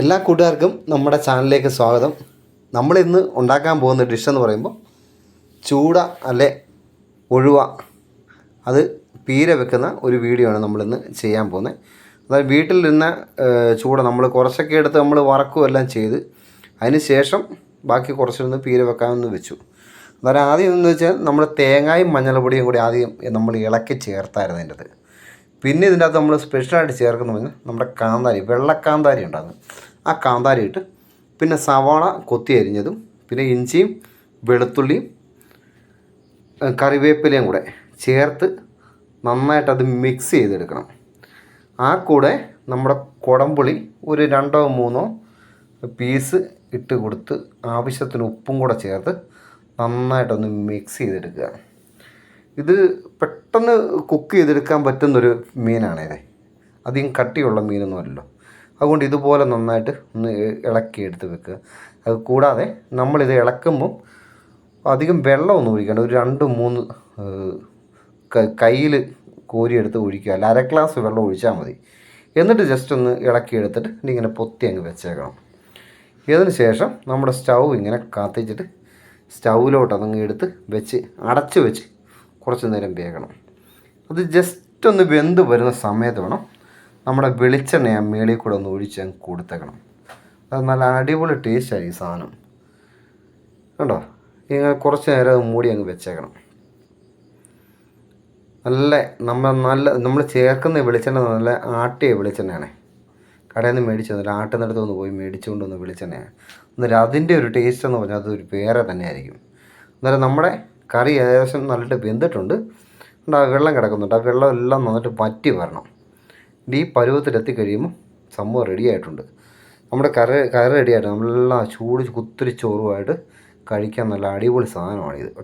എല്ലാ കൂട്ടുകാർക്കും നമ്മുടെ ചാനലിലേക്ക് സ്വാഗതം. നമ്മൾ ഇന്ന് ഉണ്ടാക്കാൻ പോകുന്ന ഡിഷ് എന്ന് പറയുമ്പോൾ ചൂട അല്ലെ ഒഴുവ. അത് പീര വെക്കുന്ന ഒരു വീഡിയോ ആണ് നമ്മളിന്ന് ചെയ്യാൻ പോകുന്നത് അതായത് വീട്ടിലിരുന്ന ചൂട നമ്മൾ കുറച്ചൊക്കെ എടുത്ത് നമ്മൾ വറക്കുകയും എല്ലാം ചെയ്ത് അതിന് ശേഷം ബാക്കി കുറച്ചിരുന്ന് പീര വെക്കാമെന്ന് വെച്ചു. അതായത് ആദ്യം എന്ന് വെച്ചാൽ നമ്മൾ തേങ്ങായും മഞ്ഞൾപ്പൊടിയും കൂടി ആദ്യം നമ്മൾ ഇളക്കി ചേർത്തായിരുന്നു അതിന്റെ അത് പിന്നെ ഇതിന്റെ അകത്ത് നമ്മൾ സ്പെഷ്യലായിട്ട് ചേർക്കുന്ന പറഞ്ഞാൽ നമ്മുടെ കാന്താരി വെള്ളക്കാന്താരി ഉണ്ടാകും. ആ കാന്താരി ഇട്ട് പിന്നെ സവാള കൊത്തി അരിഞ്ഞതും പിന്നെ ഇഞ്ചിയും വെളുത്തുള്ളിയും കറിവേപ്പിലയും കൂടെ ചേർത്ത് നന്നായിട്ട് അത് മിക്സ് ചെയ്തെടുക്കണം. ആ കൂടെ നമ്മുടെ കുടംപുളി ഒരു രണ്ടോ മൂന്നോ പീസ് ഇട്ട് കൊടുത്ത് ആവശ്യത്തിന് ഉപ്പും കൂടെ ചേർത്ത് നന്നായിട്ടൊന്ന് മിക്സ് ചെയ്തെടുക്കുക. ഇത് പെട്ടെന്ന് കുക്ക് ചെയ്തെടുക്കാൻ പറ്റുന്നൊരു മീനാണ് ഇത് അധികം കട്ടിയുള്ള മീനൊന്നും അല്ലല്ലോ. അതുകൊണ്ട് ഇതുപോലെ നന്നായിട്ട് ഒന്ന് ഇളക്കി എടുത്ത് വെക്കുക. അത് കൂടാതെ നമ്മളിത് ഇളക്കുമ്പം അധികം വെള്ളമൊന്നും ഒഴിക്കേണ്ട. ഒരു രണ്ട് മൂന്ന് കയ്യിൽ കോരിയെടുത്ത് ഒഴിക്കുക. അല്ല അര ഗ്ലാസ് വെള്ളം ഒഴിച്ചാൽ മതി. എന്നിട്ട് ജസ്റ്റ് ഒന്ന് ഇളക്കി എടുത്തിട്ട് ഇങ്ങനെ പൊത്തി അങ്ങ് വെച്ചേക്കണം. ഇതിന് ശേഷം നമ്മുടെ സ്റ്റൗ ഇങ്ങനെ കത്തിച്ചിട്ട് സ്റ്റൗവിലോട്ട് അതങ്ങ് എടുത്ത് വെച്ച് അടച്ച് വെച്ച് കുറച്ച് നേരം വേകണം. അത് ജസ്റ്റ് ഒന്ന് വെന്ത് വരുന്ന സമയത്ത് വേണം നമ്മുടെ വെളിച്ചെണ്ണ ആ മേളിൽ കൂടെ ഒന്ന് ഒഴിച്ച് അങ്ങ് കൊടുത്തേക്കണം. അത് നല്ല അടിപൊളി ടേസ്റ്റായി ഈ സാധനം. കണ്ടോ? ഇങ്ങനെ കുറച്ച് നേരം അത് മൂടി അങ്ങ് വെച്ചേക്കണം. നല്ല നമ്മൾ നല്ല നമ്മൾ ചേർക്കുന്ന വെളിച്ചെണ്ണ നല്ല ആട്ടിയ വെളിച്ചെണ്ണയാണ്. കടയിൽ നിന്ന് മേടിച്ചു തന്നില്ല ആട്ടുന്നിടത്ത് ഒന്ന് പോയി മേടിച്ചുകൊണ്ട് വന്ന വെളിച്ചെണ്ണയാണ്. അന്നേരം അതിന്റെ ഒരു ടേസ്റ്റ് എന്ന് പറഞ്ഞാൽ അതൊരു വേറെ തന്നെയായിരിക്കും. അന്നേരം നമ്മുടെ കറി ഏകദേശം നല്ലിട്ട് വെന്തിട്ടുണ്ട്. എന്നിട്ട് ആ വെള്ളം കിടക്കുന്നുണ്ട്. ആ വെള്ളം എല്ലാം നന്നായിട്ട് വറ്റി വരണം. ഈ പരുവത്തിലെത്തി കഴിയുമ്പോൾ സംഭവം റെഡി ആയിട്ടുണ്ട്. നമ്മുടെ കറി കറി റെഡി ആയിട്ട് നമ്മളെല്ലാം ചൂട് കുത്തിരി ചോറുമായിട്ട് കഴിക്കാൻ നല്ല അടിപൊളി സാധനമാണിത്. കേട്ടോ